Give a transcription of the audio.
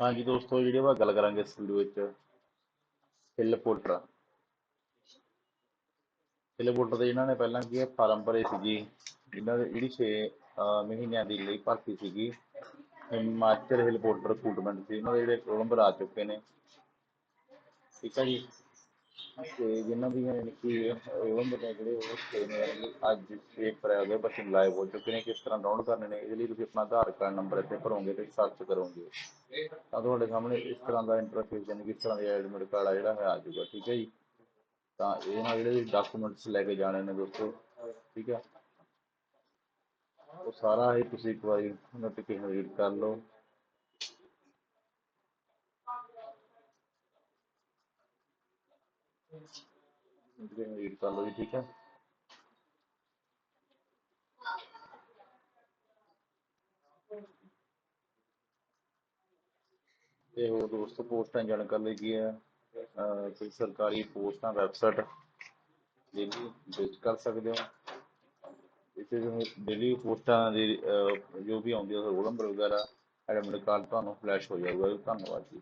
ਹਾਂਜੀ ਦੋਸਤੋ, ਜਿਹੜੀ ਆਪਾਂ ਗੱਲ ਕਰਾਂਗੇ ਇਸ ਵੀਡੀਓ ਵਿੱਚ, ਹਿੱਲ ਪੋਲਟਰ ਹਿੱਲ ਪੋਲਟਰ ਦੇ ਇਹਨਾਂ ਨੇ ਪਹਿਲਾਂ ਕੀ ਹੈ ਫਾਰਮ ਭਰੇ ਸੀਗੀ। ਇਹਨਾਂ ਦੇ ਜਿਹੜੀ 6 ਮਹੀਨਿਆਂ ਦੀ ਲਈ ਭਰਤੀ ਸੀਗੀ। ਹਿਮਾਚਲ ਹਿੱਲ ਪੋਲਟਰ ਰਿਕਰੂਟਮੈਂਟ ਸੀ। ਉਹਨਾਂ ਦੇ ਜਿਹੜੇ ਕੋਲੰਬਰ ਆ ਚੁੱਕੇ ਨੇ। ਠੀਕ ਹੈ ਜੀ? ਤੇ ਜਿਨ੍ਹਾਂ ਦੀਆਂ ਯਾਨੀ ਕਿ ਕੋਲੰਬਰ ਨੇ ਜਿਹੜੇ ਉਹ ਛੇ ਅੱਜ ਇੱਕ ਅਪ੍ਰੈਲ ਦੇ ਬੱਚੇ ਲਾਈਵ ਹੋ ਚੁੱਕੇ ਨੇ, ਕਿਸ ਤਰ੍ਹਾਂ ਡਾਊਨਲੋਡ ਕਰਨੇ ਨੇ, ਇਹਦੇ ਲਈ ਤੁਸੀਂ ਆਪਣਾ ਆਧਾਰ ਕਾਰਡ ਨੰਬਰ ਇੱਥੇ ਭਰੋਗੇ ਤੇ ਸਰਚ ਕਰੋਗੇ। ਤਾਂ ਤੁਹਾਡੇ ਸਾਹਮਣੇ ਇਸ ਤਰ੍ਹਾਂ ਦਾ ਇੰਟਰਫੇਸ ਯਾਨੀ ਕਿ ਇਸ ਤਰ੍ਹਾਂ ਦਾ ਐਡਮਿਟ ਕਾਰਡ ਆ ਜਿਹੜਾ ਹੈ, ਆ ਜਾਊਗਾ, ਠੀਕ ਹੈ ਜੀ? ਤਾਂ ਇਹ ਨਾਲ ਜਿਹੜੇ ਡਾਕੂਮੈਂਟਸ ਲੈ ਕੇ ਜਾਣੇ ਨੇ ਦੋਸਤੋ, ਠੀਕ ਹੈ? ਉਹ ਸਾਰਾ ਹੀ ਤੁਸੀਂ ਇੱਕ ਵਾਰੀ ਨੋਟੀਫਿਕੇਸ਼ਨ ਰੀਡ ਕਰ ਲਓ। ਨੋਟੀਫਿਕੇਸ਼ਨ ਰੀਡ ਕਰ ਲਓ ਜੀ, ਠੀਕ ਹੈ। ਤੇ ਹੋਰ ਦੋਸਤੋ, ਪੋਸਟਾਂ ਜਾਣਕਾਰੀ ਲਈ ਕੀ ਹੈ? ਕੋਈ ਸਰਕਾਰੀ ਪੋਸਟਾਂ ਵੈਬਸਾਈਟ ਜਿਹੜੀ ਵਿਜ਼ਿਟ ਕਰ ਸਕਦੇ ਹੋ? ਇੱਥੇ ਜੋ ਡੇਲੀ ਪੋਸਟਾਂ ਦੀ ਜੋ ਵੀ ਆਉਂਦੀ ਹੈ ਰੋਲ ਨੰਬਰ ਵਗੈਰਾ ਐਡਮਿਟ ਕਾਰਡ ਤੁਹਾਨੂੰ ਫਲੈਸ਼ ਹੋ ਜਾਊਗਾ। ਧੰਨਵਾਦ ਜੀ।